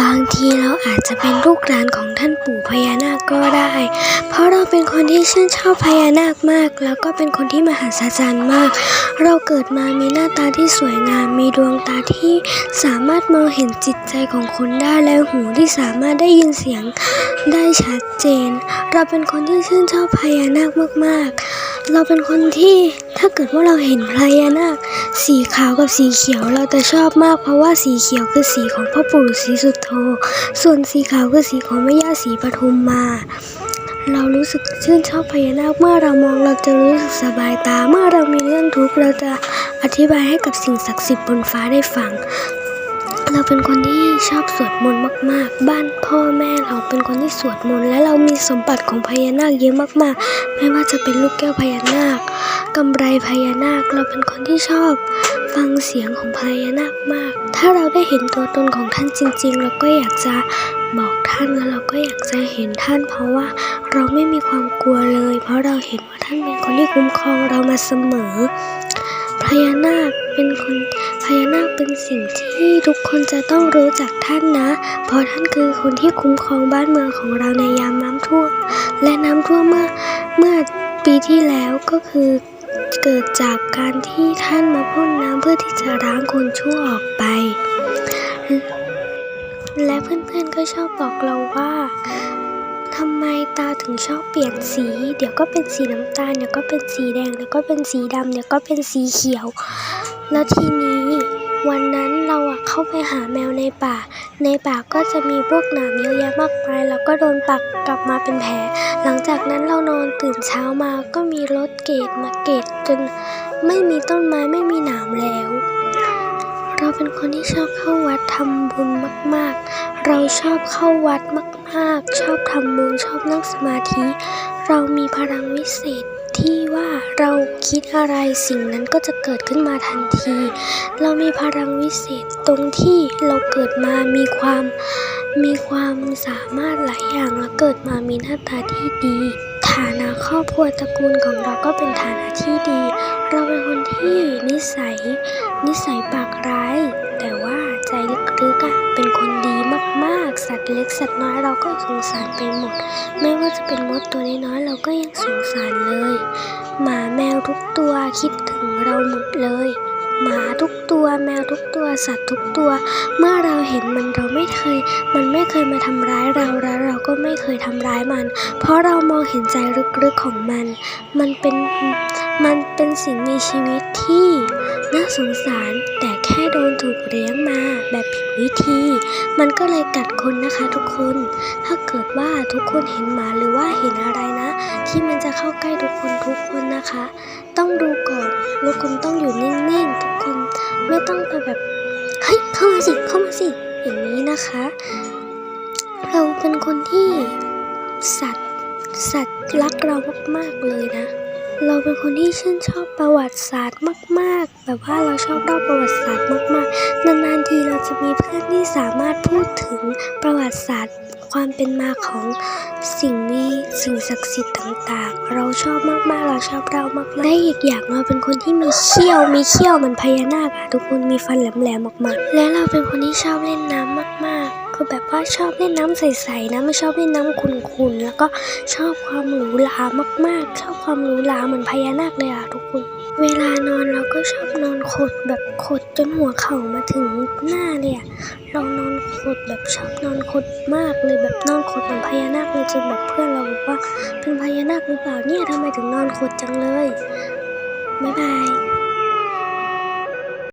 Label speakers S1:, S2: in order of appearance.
S1: บางทีเราอาจจะเป็นลูกหลานของท่านปู่พญานาคก็ได้ เพราะเราเป็นคนที่ชื่นชอบพญานาคมาก แล้วก็เป็นคนที่มหัศจรรย์มาก เราเกิดมามีหน้าตาที่สวยงาม มีดวงตาที่สามารถมองเห็นจิตใจของคนได้และหูที่สามารถได้ยินเสียงได้ชัดเจน เราเป็นคนที่ชื่นชอบพญานาคมากๆ เราเป็นคนที่ถ้าเกิดว่าเราเห็นพญานาคสีขาวกับสีเขียวเราจะชอบมาก เพราะว่าสีเขียวคือสีของพ่อปู่ศรีสุโธส่วนสีขาวคือสีของแม่ย่าศรีปทุมมาเรารู้สึกชื่นชอบพญานาคเมื่อเรามองเราจะรู้สึกสบายตา เมื่อเรามีเรื่องทุกข์เราจะอธิบายให้กับสิ่งศักดิ์สิทธิ์บนฟ้าได้ฟัง เราเป็นคนที่ชอบสวดมนต์มาก ๆ บ้านพ่อแม่เราเป็นคนที่สวดมนต์และเรามีสมบัติของพญานาคเยอะมากๆ ไม่ว่าจะเป็นลูกแก้วพญานาคกำไรพญานาคเราเป็นคนที่ชอบ ฟังเสียงของพญานาคมาก ถ้าเราได้เห็นตัวตนของท่านจริง ๆ เราก็อยากจะบอกท่านแล้วเราก็อยากจะเห็นท่าน เพราะว่าเราไม่มีความกลัวเลย เพราะเราเห็นว่าท่านเป็นคนที่คุ้มครองเรามาเสมอพญานาคเป็นคน พญานาคเป็นสิ่งที่ทุกคนจะต้องรู้จักท่านนะ เพราะท่านคือคนที่คุ้มครองบ้านเมืองของเราในยามน้ำท่วม และน้ำท่วมเมื่อเมื่อปีที่แล้วก็คือเกิดจากการที่ท่านมาพ่นน้ำเพื่อที่จะล้างคนชั่วออกไป และเพื่อนๆก็ชอบบอกเราว่าทำไมตาถึงชอบเปลี่ยนสี เดี๋ยวก็เป็นสีน้ำตาล เดี๋ยวก็เป็นสีแดง เดี๋ยวก็เป็นสีดำ เดี๋ยวก็เป็นสีเขียว แล้วทีนี้ วันนั้นเราเข้าไปหาแมวในป่า ในป่าก็จะมีพวกหนามเยอะแยะมากมายแล้วก็โดนปักกลับมาเป็นแผล หลังจากนั้นเรานอนตื่นเช้ามาก็มีรถเกตมาเกตจนไม่มีต้นไม้ไม่มีหนามแล้ว เราเป็นคนที่ชอบเข้าวัดทำบุญมาก ๆ เราชอบเข้าวัดมาก ๆ ชอบทำบุญชอบนั่งสมาธิ เรามีพลังวิเศษ ที่ว่าเราคิดอะไรสิ่งนั้นก็จะเกิดขึ้นมาทันที เรามีพลังวิเศษตรงที่เราเกิดมามีความมีความสามารถหลายอย่างแล้วเกิดมามีหน้าตาที่ดี ฐานะครอบครัวตระกูลของเราก็เป็นฐานะที่ดี เราเป็นคนที่นิสัย นิสัยปากร้าย แต่ว่าใจลึกๆอะ ตว์เล็กสัตว์น้อยเราก็สงสารไปหมด ไม่ว่าจะเป็นมดตัวน้อยๆเราก็ยังสงสารเลย หมาแมวทุกตัวคิดถึงเราหมดเลย หมาทุกตัวแมวทุกตัวสัตว์ทุกตัว เมื่อเราเห็นมันเราไม่เคย มันไม่เคยมาทำร้ายเราแล้วเราก็ไม่เคยทำร้ายมัน เพราะเรามองเห็นใจลึกๆของมัน มันเป็นมันเป็นสิ่งมีชีวิตที่ น่าสงสารแต่แค่โดนถูกเลี้ยงมาแบบผิดวิธี มันก็เลยกัดคนนะคะทุกคน ถ้าเกิดว่าทุกคนเห็นหมาหรือว่าเห็นอะไรนะ ที่มันจะเข้าใกล้ทุกคนทุกคนนะคะ ต้องดูก่อนทุกคนต้องอยู่นิ่งๆทุกคนไม่ต้องไปแบบเฮ้ยเข้ามาสิเข้ามาสิอย่างนี้นะคะ เราเป็นคนที่สัตว์สัตว์รักเรามากๆเลยนะ เราเป็นคนที่ชื่นชอบประวัติศาสตร์มาก ๆ แบบว่าเราชอบเล่าประวัติศาสตร์มาก ๆ นานๆทีเราจะมีเพื่อนที่สามารถพูดถึงประวัติศาสตร์ความเป็นมาของสิ่งนี้สิ่งศักดิ์สิทธิ์ต่างๆ เราชอบมากๆ เราชอบเรามากๆและอีกอย่างเราเป็นคนที่มีเขี้ยว มีเขี้ยวเหมือนพญานาคอะทุกคนมีฟันแหลมๆออกมาและเราเป็นคนที่ชอบเล่นน้ำมาก ๆ คือแบบว่าชอบเล่นน้ำใสๆนะไม่ชอบเล่นน้ำขุ่นๆแล้วก็ชอบความหรูหรามากๆ ชอบความหรูหราเหมือนพญานาคเลยอะทุกคน เวลานอนเราก็ชอบนอนขดแบบขดจนหัวเข่ามาถึงหน้าเลยอะเรานอนขดแบบชอบนอนขดมากเลยแบบนอนขดเหมือนพญานาคเลยจนแบบเพื่อนเราบอกว่าเป็นพญานาคหรือเปล่าเนี่ยทำไมถึงนอนขดจังเลยบ๊ายบาย